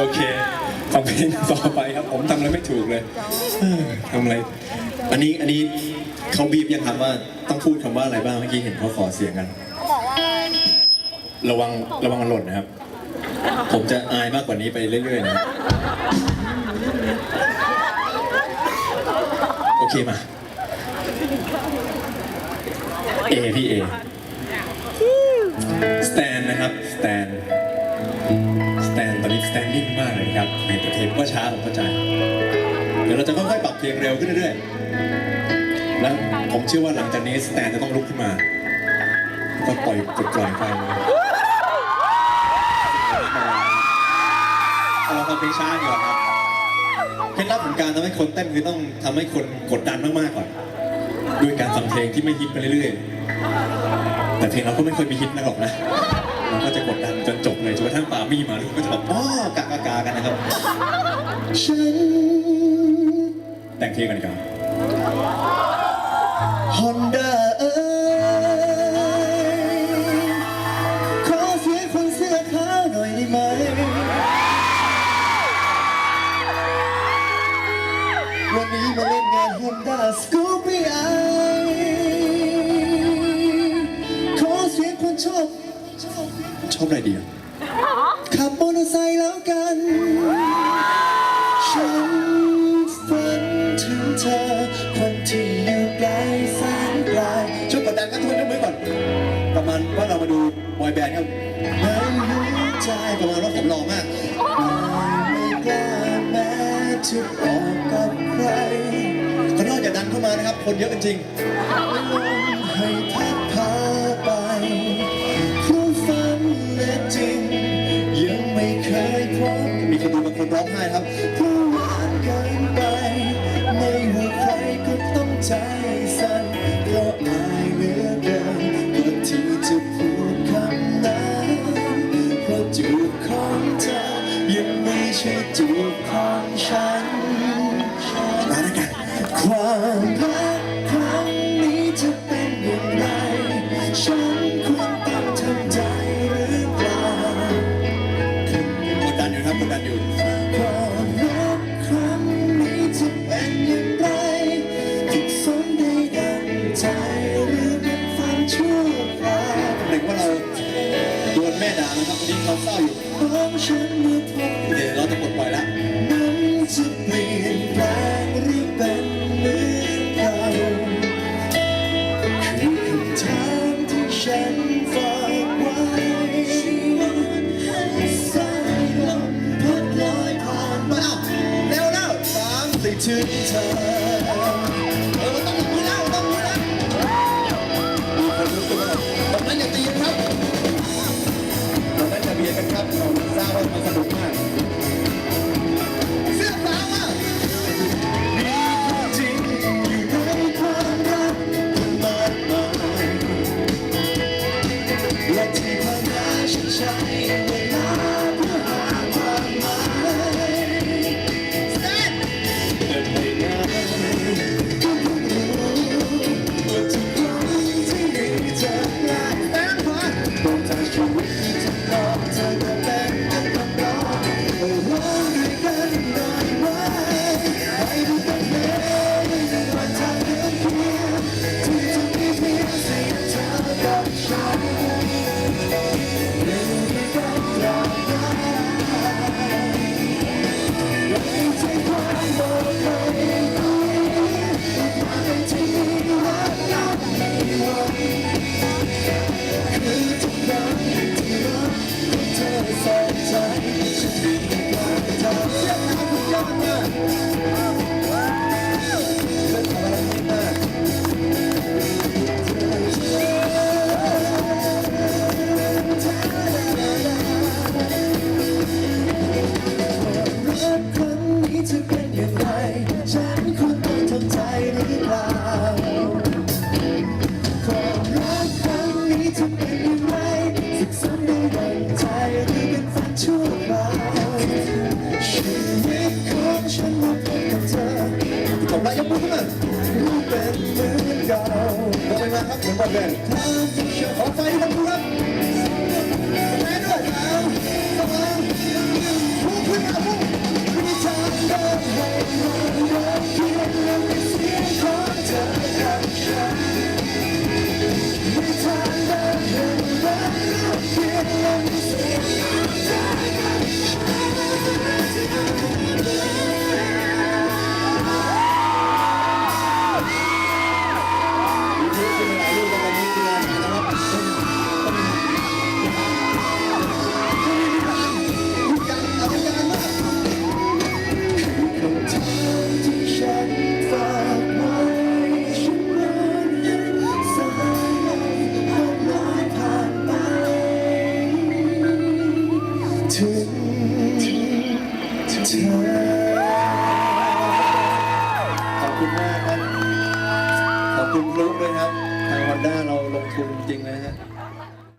โอเคฟังเพลงต่อไปครับผมทำอะไรไม่ถูกเลยเอ้อทำอะไร อันนี้อันนี้เขาบีบยังครับว่าต้องพูดคำว่าอะไรบ้างเมื่อกี้เห็นเขาขอเสียงกัน เขาบอกว่าระวังระวังมันหล่นนะครับ ผมจะอายมากกว่านี้ไปเรื่อยๆนะโอเคมา เอพี่เอ ในประเทศก็ช้าผมเข้าใจ เดี๋ยวเราจะค่อยๆปรับเพลงเร็วขึ้นเรื่อยๆ แล้วผมเชื่อว่าหลังจากนี้สแตนจะต้องลุกขึ้นมาก็ปล่อยปลดปล่อยไปเราทำเพลงช้าดีกว่าครับเคล็ดลับของการทำให้คนเต้นคือต้องทำให้คนกดดันมากๆก่อนด้วยการฟังเพลงที่ไม่ฮิตไปเรื่อยๆ แต่เพลงเราก็ไม่ค่อยมีฮิตนะหรอกนะ เราก็จะกดดันจนจบเลยจนกระทั่งปามี่มาทุกคนก็จะแบบอ้อกากากากันนะครับฉันแต่งเพลงกันดีกว่อน Honda เอ้ยขอเสียงคนเสื้อขาวหน่อยได้ไหมวันนี้มาเล่นงาน Honda Scoopy I ขอเสียงคนชอบ อบอะไรดีอะขับมอเตอร์ไซค์แล้วกัน ฉันฝันถึงเธอคนที่อยู่ไกลแสนไกลช่วยกดดันกันทุกคนยกมือก่อน ประมาณว่าเรามาดูบอยแบนด์ครับในหัวใจประมาณว่าผมหล่อมากไม่กล้าแม้จะบอกกับใครขอโทษอย่าดันเข้ามานะครับ คนเยอะจริงลมให้พัดพ ร้องไห้ครับเพราะหวานเกินไปไม่ว่าใครก็ต้องใจสั่นเพราะอายเหลือเกินก็ที่จะพูดคำนั้นเพราะจูบของเธอยังไม่ใช่จูบของฉันมาแล้วกันความรัก วันนี้เขาเศร้าอยู่ของฉันเมื่อพบเดี๋ยวเราจะปลดปล่อยแล้วนั้นจะเปลี่ยนแปลงหรือเป็นเหมือนเก่าคือคำถามที่ฉันฝากไว้สายลมพัดลอยผ่านมาเร็วแล้วสามได้ถึงเธอ ง เป็นเหมือนเก่าไปมาครับเหมือนบอลแบนด์ทางที่ฉันขอไฟทุกคนดูครับแม่ด้วยสามสองพูดขึ้น เธอขอบคุณมากครับ ขอบคุณลุกด้วยครับ ทางฮอนด้าเราลงทุนจริงเลยนะฮะ